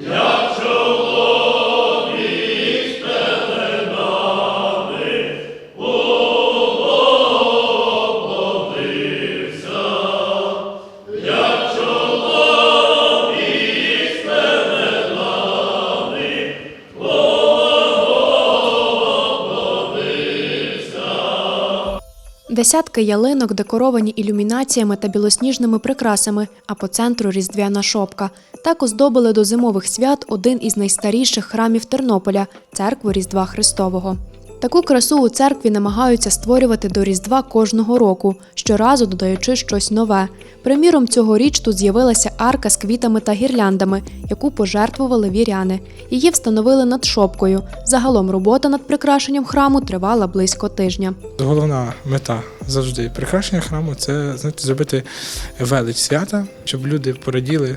Ja. Десятки ялинок декоровані ілюмінаціями та білосніжними прикрасами, а по центру різдвяна шопка. Так оздобили до зимових свят один із найстаріших храмів Тернополя церкву Різдва Христового. Таку красу у церкві намагаються створювати до Різдва кожного року, щоразу додаючи щось нове. Приміром, цьогоріч тут з'явилася арка з квітами та гірляндами, яку пожертвували віряни. Її встановили над шопкою. Загалом робота над прикрашенням храму тривала близько тижня. Головна мета завжди прикрашення храму це знаєте, зробити велич свята, щоб люди пораділи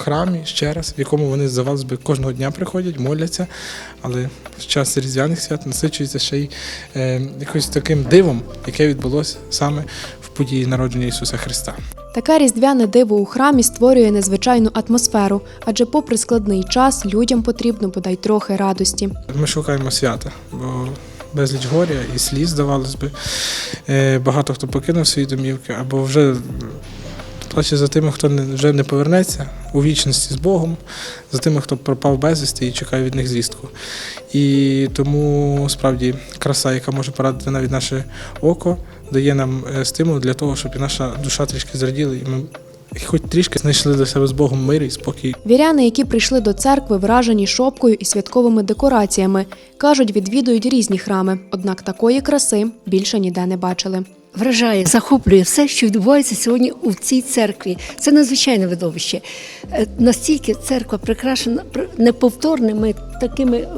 храмі ще раз, в якому вони здавалось би кожного дня приходять, моляться, але в час різдвяних свят насичується ще й е, якось таким дивом, яке відбулося саме в події народження Ісуса Христа. Таке різдвяне диво у храмі створює незвичайну атмосферу, адже, попри складний час, людям потрібно бодай трохи радості. Ми шукаємо свята, бо безліч горя і сліз, здавалось би. Е, Багато хто покинув свої домівки, або вже плаче за тими, хто вже не повернеться у вічності з Богом, за тими, хто пропав безвісти і чекає від них звістку. І тому справді краса, яка може порадити навіть наше око, дає нам е, стимул для того, щоб і наша душа трішки зраділа, і ми хоч трішки знайшли для себе з Богом мир і спокій. Віряни, які прийшли до церкви, вражені шопкою і святковими декораціями, кажуть, відвідують різні храми, однак такої краси більше ніде не бачили. Вражає, захоплює все, що відбувається сьогодні у цій церкві. Це надзвичайне видовище. Е, Настільки церква прикрашена неповторними такими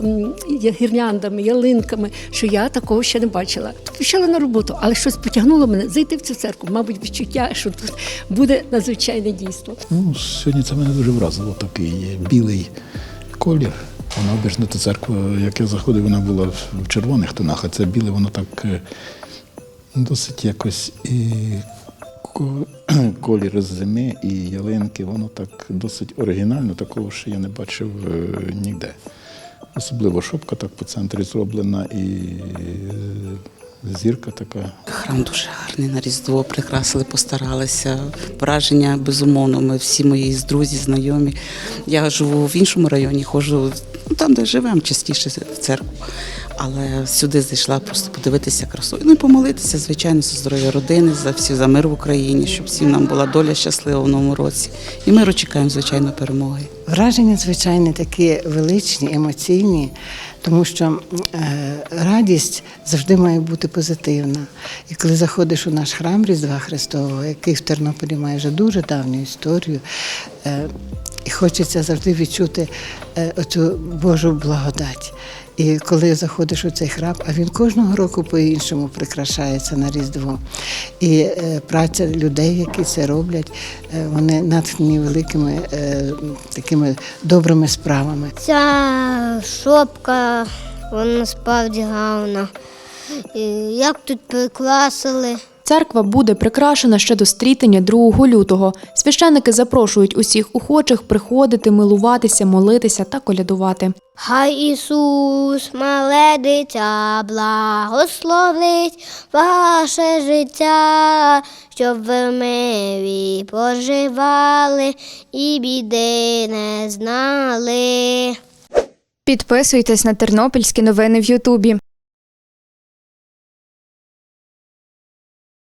гірляндами, ялинками, що я такого ще не бачила. Пішла на роботу, але щось потягнуло мене зайти в цю церкву. Мабуть, відчуття, що тут буде надзвичайне дійство. Ну, сьогодні це мене дуже вразило. Такий білий колір. Вона обично та церква, як я заходив, вона була в червоних тонах, а це біле, воно так е, досить якось і ко- колір зими і ялинки, воно так досить оригінально, такого ще я не бачив е, ніде. Особливо шопка так по центрі зроблена і е, зірка така. Храм дуже гарний на Різдво, прикрасили, постаралися. Враження, безумовно, ми всі мої друзі, знайомі. Я живу в іншому районі, ходжу ну, там, де живемо частіше в церкву. Але сюди зайшла просто подивитися красу. Ну і помолитися, звичайно, за здоров'я родини, за всі за мир в Україні, щоб всім нам була доля щаслива в новому році. І ми чекаємо, звичайно, перемоги. Враження, звичайно, такі величні, емоційні, тому що е, радість завжди має бути позитивна. І коли заходиш у наш храм Різдва Христового, який в Тернополі має вже дуже давню історію, е, і хочеться завжди відчути е, оцю Божу благодать. І коли заходиш у цей храм, а він кожного року по-іншому прикрашається на Різдво. І е, праця людей, які це роблять, е, вони натхнені великими е, такими добрими справами. Ця шопка, вона справді гарна. І Як тут прикрасили. Церква буде прикрашена ще до стрітення 2 лютого. Священники запрошують усіх охочих приходити, милуватися, молитися та колядувати. Хай Ісус, мале дитя, благословить ваше життя, щоб ви в мирі поживали і біди не знали. Підписуйтесь на тернопільські новини в Ютубі.